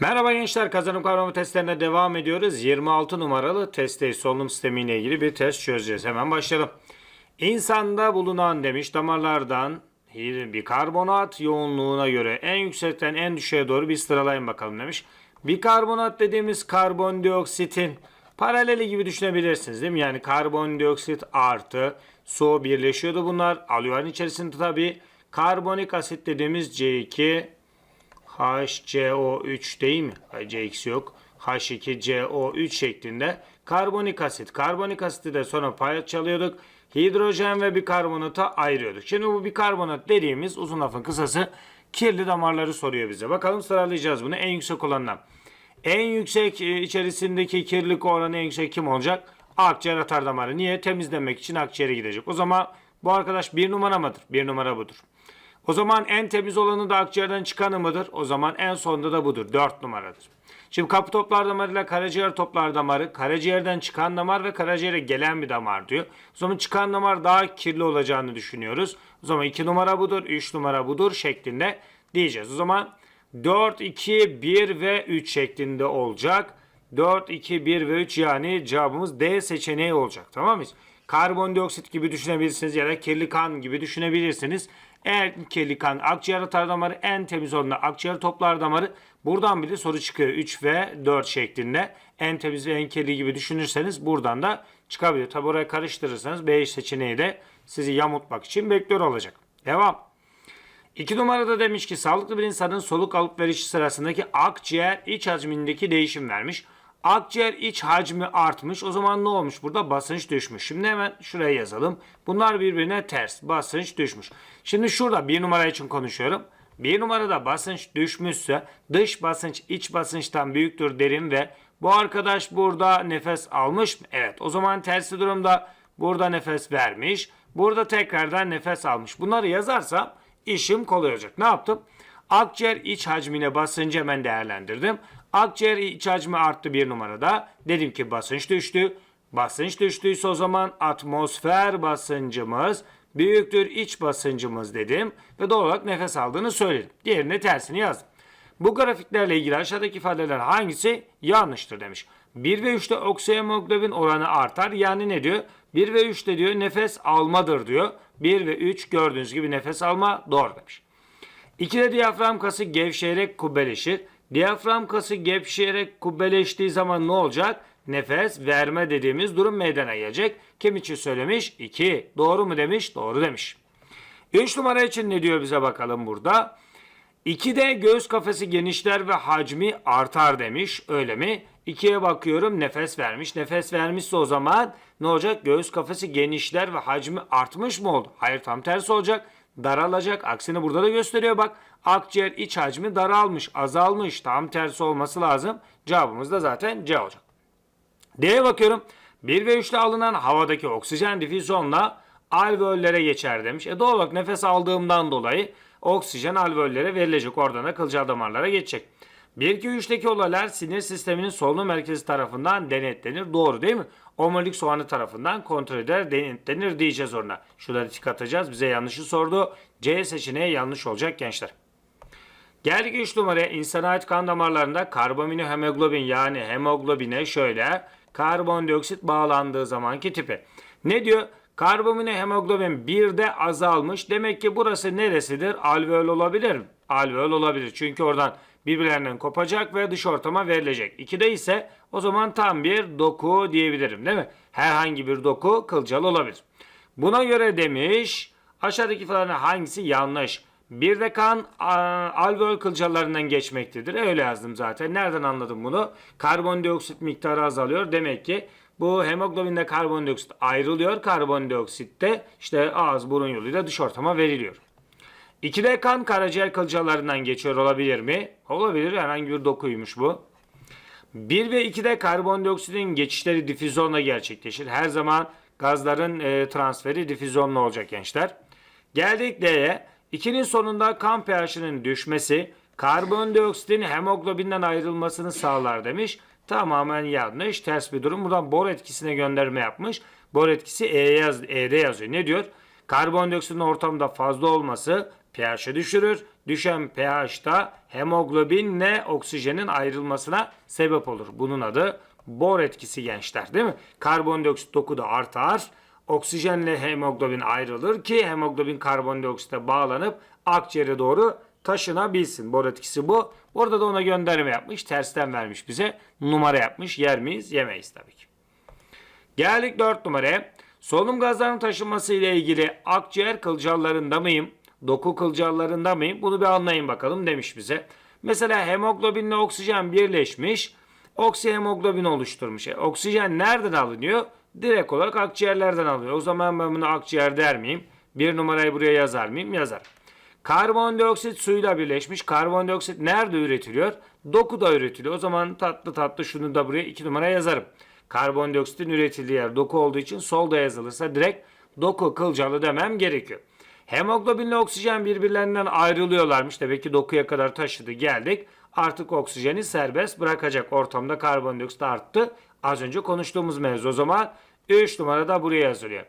Merhaba gençler kazanım kavramı testlerine devam ediyoruz. 26 numaralı testteyiz. Solunum sistemi ile ilgili bir test çözeceğiz. Hemen başlayalım. İnsanda bulunan demiş damarlardan bir karbonat yoğunluğuna göre en yüksekten en düşüğe doğru bir sıralayın bakalım demiş. Bikarbonat dediğimiz karbondioksitin paraleli gibi düşünebilirsiniz değil mi? Yani karbondioksit artı su birleşiyordu bunlar. Alüvarın içerisinde tabii karbonik asit dediğimiz C2 HCO3 değil mi? CX yok. H2CO3 şeklinde karbonik asit. Karbonik asiti de sonra pay çalıyorduk. Hidrojen ve bikarbonata ayırıyorduk. Şimdi bu bikarbonat dediğimiz uzun lafın kısası kirli damarları soruyor bize. Bakalım sıralayacağız bunu. En yüksek olanlar. En yüksek e, içerisindeki kirlilik oranı en yüksek kim olacak? Akciğer atar damarı. Niye? Temizlemek için akciğere gidecek. O zaman bu arkadaş bir numara mıdır? Bir numara budur. O zaman en temiz olanı da akciğerden çıkanı mıdır? O zaman en sonunda da budur. 4 numaradır. Şimdi kapı toplar damarı ile karaciğer toplar damarı, karaciğerden çıkan damar ve karaciğere gelen bir damar diyor. O zaman çıkan damar daha kirli olacağını düşünüyoruz. O zaman 2 numara budur, 3 numara budur şeklinde diyeceğiz. O zaman 4, 2, 1 ve 3 şeklinde olacak. 4, 2, 1 ve 3 yani cevabımız D seçeneği olacak. Tamam mıyız? Karbondioksit gibi düşünebilirsiniz ya da kirli kan gibi düşünebilirsiniz. En kirli kan akciğer atar damarı en temiz olanı akciğer toplar damarı. Buradan bile soru çıkıyor 3 ve 4 şeklinde. En temiz ve en kirli gibi düşünürseniz buradan da çıkabilir. Tabi oraya karıştırırsanız B seçeneği de sizi yamutmak için bekliyor olacak. Devam. İki numarada demiş ki sağlıklı bir insanın soluk alıp verişi sırasındaki akciğer iç hacmindeki değişim vermiş. Akciğer iç hacmi artmış. O zaman ne olmuş? Burada basınç düşmüş. Şimdi hemen şuraya yazalım. Bunlar birbirine ters. Basınç düşmüş. Şimdi şurada bir numara için konuşuyorum. Bir numarada basınç düşmüşse dış basınç iç basınçtan büyüktür derim ve bu arkadaş burada nefes almış mı? Evet. O zaman tersi durumda burada nefes vermiş. Burada tekrardan nefes almış. Bunları yazarsam işim kolay olacak. Ne yaptım? Akciğer iç hacmine basıncı hemen değerlendirdim. Akciğer iç hacmi arttı bir numarada. Dedim ki basınç düştü. Basınç düştüyse o zaman atmosfer basıncımız büyüktür iç basıncımız dedim. Ve doğal olarak nefes aldığını söyledim. Diğerine tersini yazdım. Bu grafiklerle ilgili aşağıdaki ifadeler hangisi yanlıştır demiş. 1 ve 3'te oksihemoglobin oranı artar. Yani ne diyor? 1 ve 3'te diyor nefes almadır diyor. 1 ve 3 gördüğünüz gibi nefes alma doğru demiş. 2'de diyafram kası gevşeyerek kubbeleşir. Diyafram kası gevşeyerek kubbeleştiği zaman ne olacak? Nefes verme dediğimiz durum meydana gelecek. Kim için söylemiş? 2. Doğru mu demiş? Doğru demiş. 3 numara için ne diyor bize bakalım burada? 2'de göğüs kafesi genişler ve hacmi artar demiş. Öyle mi? 2'ye bakıyorum nefes vermiş. Nefes vermişse o zaman ne olacak? Göğüs kafesi genişler ve hacmi artmış mı oldu? Hayır tam tersi olacak. Daralacak. Aksini burada da gösteriyor bak. Akciğer iç hacmi daralmış, azalmış. Tam tersi olması lazım. Cevabımız da zaten C olacak. D'ye bakıyorum. 1 ve 3'te alınan havadaki oksijen difüzyonla alveollere geçer demiş. E doğal olarak nefes aldığımdan dolayı oksijen alveollere verilecek. Oradan da kılcal damarlara geçecek. 1-2-3'teki olaylar sinir sisteminin solunum merkezi tarafından denetlenir. Doğru değil mi? Omurilik soğanı tarafından kontrol eder, denetlenir diyeceğiz ona. Şurada tik atacağız. Bize yanlışı sordu. C seçeneği yanlış olacak gençler. Geldik 3 numaraya. İnsana ait kan damarlarında karbaminohemoglobin yani hemoglobine şöyle karbondioksit bağlandığı zamanki tipi. Ne diyor? Karbaminohemoglobin 1'de azalmış. Demek ki burası neresidir? Alveol olabilir? Alveol olabilir. Çünkü oradan birbirlerinden kopacak ve dış ortama verilecek. 2'de ise o zaman tam bir doku diyebilirim değil mi? Herhangi bir doku kılcal olabilir. Buna göre demiş aşağıdaki ifadelerden hangisi yanlış? Bir de kan alveol kılcallarından geçmektedir. Öyle yazdım zaten. Nereden anladım bunu? Karbondioksit miktarı azalıyor. Demek ki bu hemoglobinde karbondioksit ayrılıyor. Karbondioksit de işte ağız burun yoluyla dış ortama veriliyor. 2'de kan karaciğer kılcallarından geçiyor olabilir mi? Olabilir. Herhangi bir dokuymuş bu. 1 ve 2'de karbondioksitin geçişleri difüzyonla gerçekleşir. Her zaman gazların e, transferi difüzyonla olacak gençler. Geldik D'ye. 2'nin sonunda kan pH'inin düşmesi karbondioksitin hemoglobinden ayrılmasını sağlar demiş. Tamamen yanlış. Ters bir durum. Buradan bor etkisine gönderme yapmış. Bor etkisi E yaz, E'de yazıyor. Ne diyor? Karbondioksitin ortamda fazla olması pH'ı düşürür. Düşen pH'ta hemoglobinle oksijenin ayrılmasına sebep olur. Bunun adı bor etkisi gençler değil mi? Karbondioksit dokuda artar. Oksijenle hemoglobin ayrılır ki hemoglobin karbondioksite bağlanıp akciğere doğru taşınabilsin. Bor etkisi bu. Orada da ona gönderme yapmış. Tersten vermiş bize. Numara yapmış. Yer miyiz? Yemeyiz tabii ki. Geldik 4 numaraya. Solunum gazlarının taşınması ile ilgili akciğer kılcallarında mıyım? Doku kılcallarında mıyım? Bunu bir anlayın bakalım demiş bize. Mesela hemoglobinle oksijen birleşmiş. Oksihemoglobin oluşturmuş. E, oksijen nereden alınıyor? Direkt olarak akciğerlerden alıyor. O zaman ben bunu akciğer der miyim? Bir numarayı buraya yazar mıyım? Yazar. Karbondioksit suyla birleşmiş. Karbondioksit nerede üretiliyor? Dokuda üretiliyor. O zaman tatlı tatlı şunu da buraya 2 numara yazarım. Karbondioksitin üretildiği yer doku olduğu için solda yazılırsa direkt doku kılcalı demem gerekiyor. Hemoglobinle oksijen birbirlerinden ayrılıyorlarmış. Demek ki dokuya kadar taşıdı geldik. Artık oksijeni serbest bırakacak. Ortamda karbondioksit arttı. Az önce konuştuğumuz mevzu. O zaman 3 numarada buraya yazılıyor.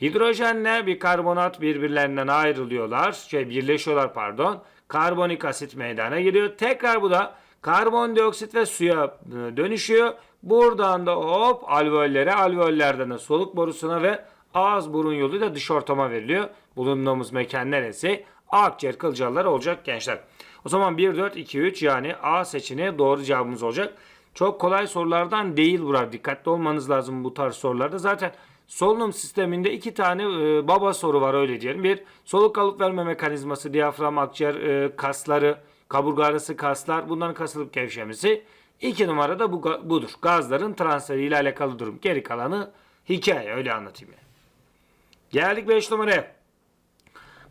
Hidrojenle bir karbonat birbirlerinden ayrılıyorlar. Şey birleşiyorlar pardon. Karbonik asit meydana geliyor. Tekrar bu da karbondioksit ve suya e, dönüşüyor. Buradan da hop alveollere, alveollerden de soluk borusuna ve ağız burun yoluyla dış ortama veriliyor. Bulunduğumuz mekan neresi? Akciğer kılcalları olacak gençler. O zaman 1, 4, 2, 3 yani A seçeneği doğru cevabımız olacak. Çok kolay sorulardan değil buralar. Dikkatli olmanız lazım bu tarz sorularda. Zaten solunum sisteminde iki tane e, baba soru var öyle diyelim. Bir soluk alıp verme mekanizması, diyafram, akciğer e, kasları, kaburga arası kaslar bunların kasılıp gevşemesi. İki numarada bu, budur. Gazların transferi ile alakalı durum. Geri kalanı hikaye öyle anlatayım yani. Geldik 5 numaraya.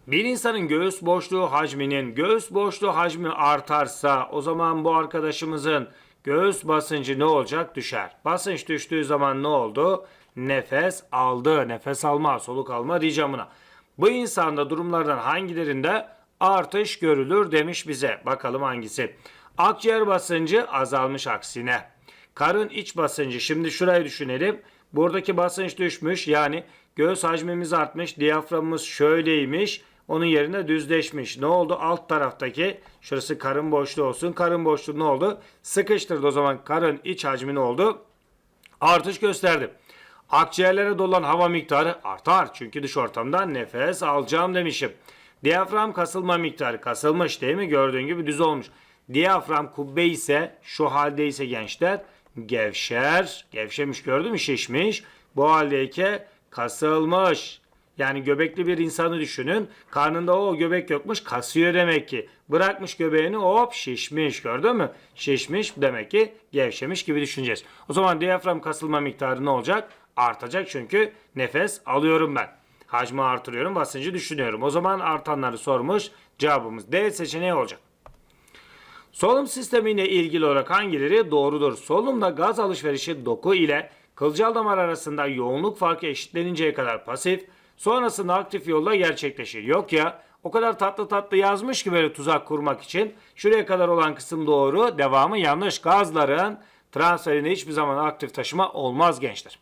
Bir insanın göğüs boşluğu hacminin göğüs boşluğu hacmi artarsa o zaman bu arkadaşımızın göğüs basıncı ne olacak? Düşer. Basınç düştüğü zaman ne oldu? Nefes aldı. Nefes alma, soluk alma buna. Bu insanda durumlardan hangilerinde artış görülür demiş bize. Bakalım hangisi? Akciğer basıncı azalmış aksine. Karın iç basıncı. Şimdi şurayı düşünelim. Buradaki basınç düşmüş. Yani göğüs hacmimiz artmış. Diyaframımız şöyleymiş. Onun yerine düzleşmiş. Ne oldu? Alt taraftaki şurası karın boşluğu olsun. Karın boşluğu ne oldu? Sıkıştırdı o zaman karın iç hacmi ne oldu? Artış gösterdi. Akciğerlere dolan hava miktarı artar. Çünkü dış ortamdan nefes alacağım demişim. Diyafram kasılma miktarı kasılmış değil mi? Gördüğün gibi düz olmuş. Diyafram kubbe ise şu halde ise gençler gevşer. Gevşemiş gördün mü? Şişmiş. Bu haldeyken kasılmış. Yani göbekli bir insanı düşünün. Karnında o göbek yokmuş kasıyor demek ki. Bırakmış göbeğini hop şişmiş gördün mü? Şişmiş demek ki gevşemiş gibi düşüneceğiz. O zaman diyafram kasılma miktarı ne olacak? Artacak çünkü nefes alıyorum ben. Hacmi artırıyorum basıncı düşünüyorum. O zaman artanları sormuş. Cevabımız D seçeneği olacak. Solunum sistemiyle ilgili olarak hangileri doğrudur? Solunumda gaz alışverişi doku ile kılcal damar arasında yoğunluk farkı eşitleninceye kadar pasif, sonrasında aktif yolla gerçekleşir. Yok ya o kadar tatlı tatlı yazmış ki böyle tuzak kurmak için. Şuraya kadar olan kısım doğru, devamı yanlış. Gazların transferinde hiçbir zaman aktif taşıma olmaz gençler.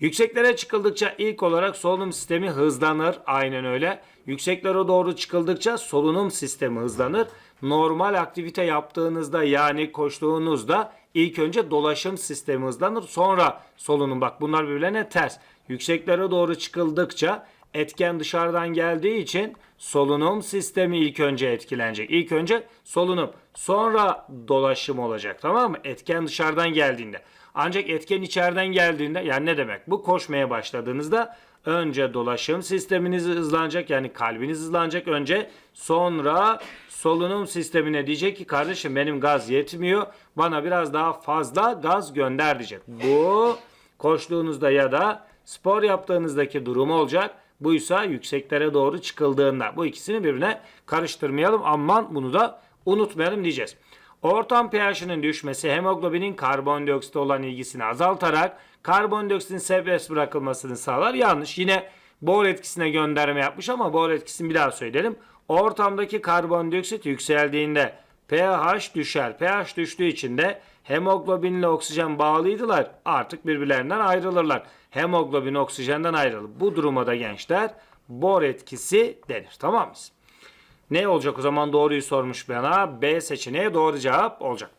Yükseklere çıkıldıkça ilk olarak solunum sistemi hızlanır. Aynen öyle. Yükseklere doğru çıkıldıkça solunum sistemi hızlanır. Normal aktivite yaptığınızda yani koştuğunuzda ilk önce dolaşım sistemi hızlanır. Sonra solunum. Bak bunlar birbirlerine ters. Yükseklere doğru çıkıldıkça etken dışarıdan geldiği için solunum sistemi ilk önce etkilenecek. İlk önce solunum, sonra dolaşım olacak. Tamam mı? Etken dışarıdan geldiğinde. Ancak etken içeriden geldiğinde yani ne demek? Bu koşmaya başladığınızda önce dolaşım sisteminiz hızlanacak yani kalbiniz hızlanacak önce sonra solunum sistemine diyecek ki kardeşim benim gaz yetmiyor bana biraz daha fazla gaz gönder diyecek. Bu koştuğunuzda ya da spor yaptığınızdaki durum olacak. Buysa yükseklere doğru çıkıldığında. Bu ikisini birbirine karıştırmayalım. Aman bunu da unutmayalım diyeceğiz. Ortam pH'inin düşmesi hemoglobinin karbondioksit olan ilgisini azaltarak karbondioksitin serbest bırakılmasını sağlar. Yanlış. Yine Bohr etkisine gönderme yapmış ama Bohr etkisini bir daha söyleyelim. Ortamdaki karbondioksit yükseldiğinde pH düşer. pH düştüğü için de hemoglobinle oksijen bağlıydılar. Artık birbirlerinden ayrılırlar. Hemoglobin oksijenden ayrılır. Bu duruma da gençler Bohr etkisi denir. Tamam mı? Ne olacak o zaman doğruyu sormuş bana. B seçeneği doğru cevap olacak.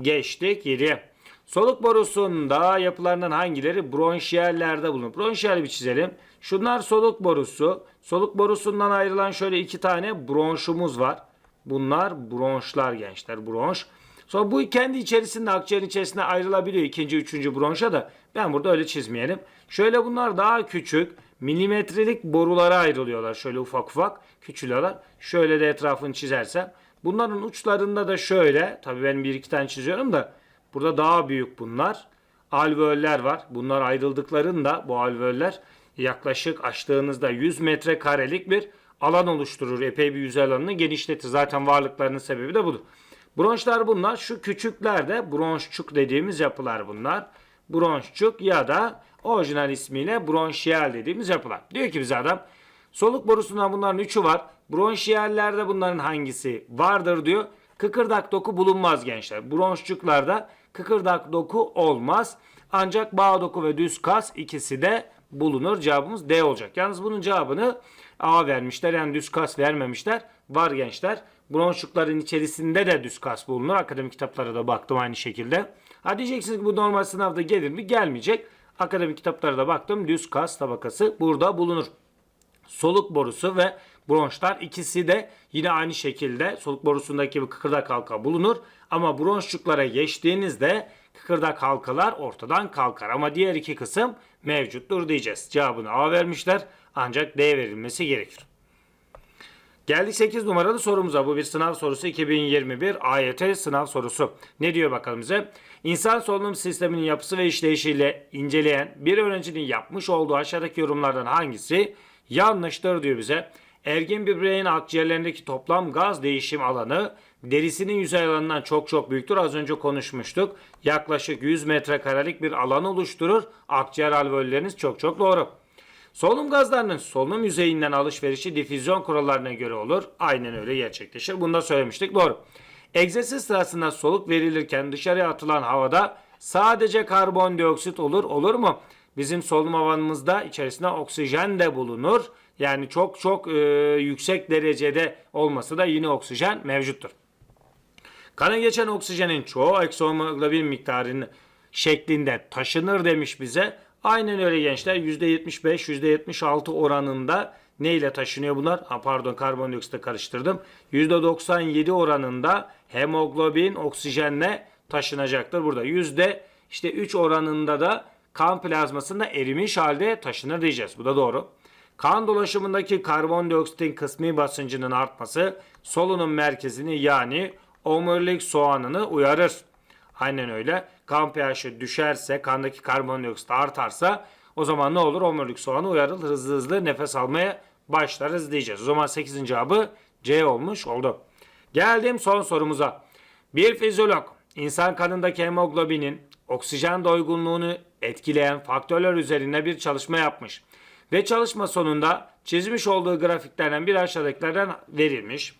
Geçtik 7'ye. Soluk borusunda yapılarından hangileri bronşiyellerde bulunur? Bronşiyel bir çizelim. Şunlar soluk borusu. Soluk borusundan ayrılan şöyle iki tane bronşumuz var. Bunlar bronşlar gençler bronş. Sonra bu kendi içerisinde akciğerin içerisinde ayrılabiliyor ikinci, üçüncü bronşa da. Ben burada öyle çizmeyelim. Şöyle bunlar daha küçük milimetrelik borulara ayrılıyorlar. Şöyle ufak ufak küçülüyorlar. Şöyle de etrafını çizersem. Bunların uçlarında da şöyle. Tabii ben bir iki tane çiziyorum da. Burada daha büyük bunlar. Alveoller var. Bunlar ayrıldıklarında bu alveoller yaklaşık açtığınızda 100 metrekarelik bir alan oluşturur. Epey bir yüzey alanını genişletir. Zaten varlıklarının sebebi de budur. Bronşlar bunlar. Şu küçükler de bronşçuk dediğimiz yapılar bunlar. Bronşçuk ya da orijinal ismiyle bronşiyel dediğimiz yapılar. Diyor ki bize adam soluk borusundan bunların üçü var. Bronşiyellerde bunların hangisi vardır diyor. Kıkırdak doku bulunmaz gençler. Bronşçuklarda kıkırdak doku olmaz. Ancak bağ doku ve düz kas ikisi de bulunur. Cevabımız D olacak. Yalnız bunun cevabını A vermişler. Yani düz kas vermemişler. Var gençler. Bronşçukların içerisinde de düz kas bulunur. Akademik kitaplara da baktım aynı şekilde. Ha diyeceksiniz ki bu normal sınavda gelir mi? Gelmeyecek. Akademik kitaplara da baktım. Düz kas tabakası burada bulunur. Soluk borusu ve bronşlar ikisi de yine aynı şekilde soluk borusundaki bir kıkırdak halka bulunur. Ama bronşçuklara geçtiğinizde kıkırdak halkalar ortadan kalkar. Ama diğer iki kısım mevcuttur diyeceğiz. Cevabını A vermişler ancak D verilmesi gerekir. Geldik 8 numaralı sorumuza. Bu bir sınav sorusu 2021 AYT sınav sorusu. Ne diyor bakalım bize? İnsan solunum sisteminin yapısı ve işleyişiyle inceleyen bir öğrencinin yapmış olduğu aşağıdaki yorumlardan hangisi yanlıştır diyor bize. Ergin bir bireyin akciğerlerindeki toplam gaz değişim alanı derisinin yüzey alanından çok çok büyüktür. Az önce konuşmuştuk. Yaklaşık 100 metrekarelik bir alan oluşturur. Akciğer alveolleriniz çok çok doğru. Solunum gazlarının solunum yüzeyinden alışverişi difüzyon kurallarına göre olur. Aynen öyle gerçekleşir. Bunu da söylemiştik. Doğru. Egzersiz sırasında soluk verilirken dışarıya atılan havada sadece karbondioksit olur. Olur mu? Bizim solunum havanımızda içerisinde oksijen de bulunur. Yani çok çok e, yüksek derecede olması da yine oksijen mevcuttur. Kana geçen oksijenin çoğu eksohemoglobin miktarını şeklinde taşınır demiş bize. Aynen öyle gençler %75 %76 oranında ne ile taşınıyor bunlar? Ha, pardon karbondioksitle karıştırdım. %97 oranında hemoglobin oksijenle taşınacaktır. Burada yüzde işte 3 oranında da kan plazmasında erimiş halde taşınır diyeceğiz. Bu da doğru. Kan dolaşımındaki karbondioksitin kısmi basıncının artması solunum merkezini yani omurilik soğanını uyarır. Aynen öyle. Kan pH'i düşerse, kandaki karbondioksit artarsa o zaman ne olur? Omurilik soğanı uyarır. Hızlı hızlı nefes almaya başlarız diyeceğiz. O zaman 8. cevabı C olmuş oldu. Geldim son sorumuza. Bir fizyolog insan kanındaki hemoglobinin oksijen doygunluğunu etkileyen faktörler üzerine bir çalışma yapmış. Ve çalışma sonunda çizmiş olduğu grafiklerden bir aşağıdakilerden verilmiş.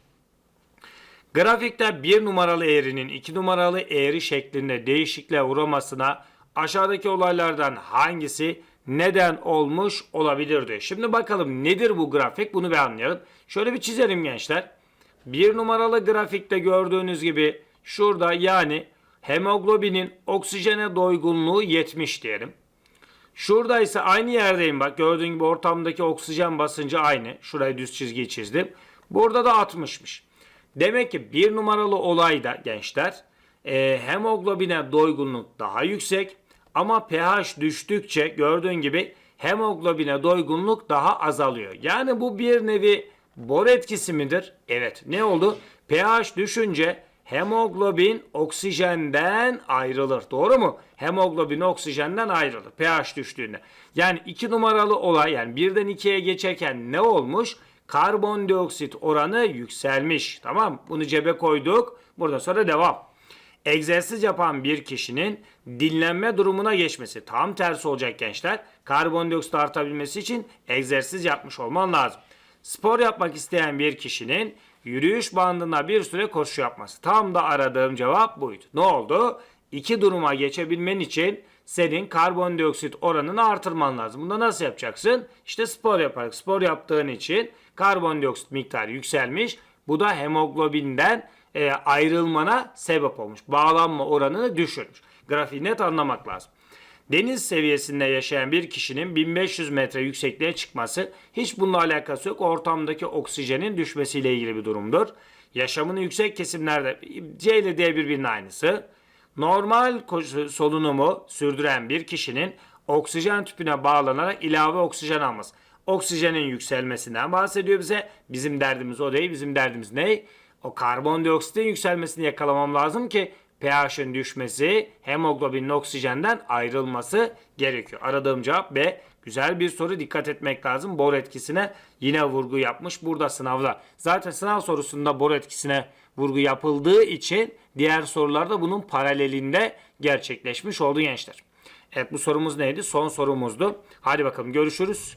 Grafikte bir numaralı eğrinin iki numaralı eğri şeklinde değişikliğe uğramasına aşağıdaki olaylardan hangisi neden olmuş olabilir diyor. Şimdi bakalım nedir bu grafik bunu bir anlayalım. Şöyle bir çizelim gençler. Bir numaralı grafikte gördüğünüz gibi şurada yani hemoglobinin oksijene doygunluğu 70 diyelim. Şurada ise aynı yerdeyim bak gördüğün gibi ortamdaki oksijen basıncı aynı. Şuraya düz çizgiyi çizdim. Burada da 60'mış. Demek ki bir numaralı olayda gençler e, hemoglobine doygunluk daha yüksek ama pH düştükçe gördüğün gibi hemoglobine doygunluk daha azalıyor. Yani bu bir nevi bor etkisi midir? Evet. Ne oldu? pH düşünce hemoglobin oksijenden ayrılır. Doğru mu? Hemoglobin oksijenden ayrılır pH düştüğünde. Yani iki numaralı olay yani birden ikiye geçerken ne olmuş? Karbondioksit oranı yükselmiş. Tamam Bunu cebe koyduk. Buradan sonra devam. Egzersiz yapan bir kişinin dinlenme durumuna geçmesi tam tersi olacak gençler. Karbondioksit artabilmesi için egzersiz yapmış olman lazım. Spor yapmak isteyen bir kişinin yürüyüş bandında bir süre koşu yapması. Tam da aradığım cevap buydu. Ne oldu? İki duruma geçebilmen için senin karbondioksit oranını artırman lazım. Bunu nasıl yapacaksın? İşte spor yaparak. Spor yaptığın için karbondioksit miktarı yükselmiş. Bu da hemoglobinden e, ayrılmana sebep olmuş. Bağlanma oranını düşürmüş. Grafiği net anlamak lazım. Deniz seviyesinde yaşayan bir kişinin 1500 metre yüksekliğe çıkması hiç bununla alakası yok. Ortamdaki oksijenin düşmesiyle ilgili bir durumdur. Yaşamını yüksek kesimlerde C ile D birbirinin aynısı. Normal solunumu sürdüren bir kişinin oksijen tüpüne bağlanarak ilave oksijen alması. Oksijenin yükselmesinden bahsediyor bize. Bizim derdimiz o değil. Bizim derdimiz ne? O karbondioksitin yükselmesini yakalamam lazım ki pH'in düşmesi, hemoglobinin oksijenden ayrılması gerekiyor. Aradığım cevap B. Güzel bir soru dikkat etmek lazım. Bor etkisine yine vurgu yapmış burada sınavda. Zaten sınav sorusunda bor etkisine vurgu yapıldığı için diğer sorularda bunun paralelinde gerçekleşmiş oldu gençler. Evet bu sorumuz neydi? Son sorumuzdu. Hadi bakalım görüşürüz.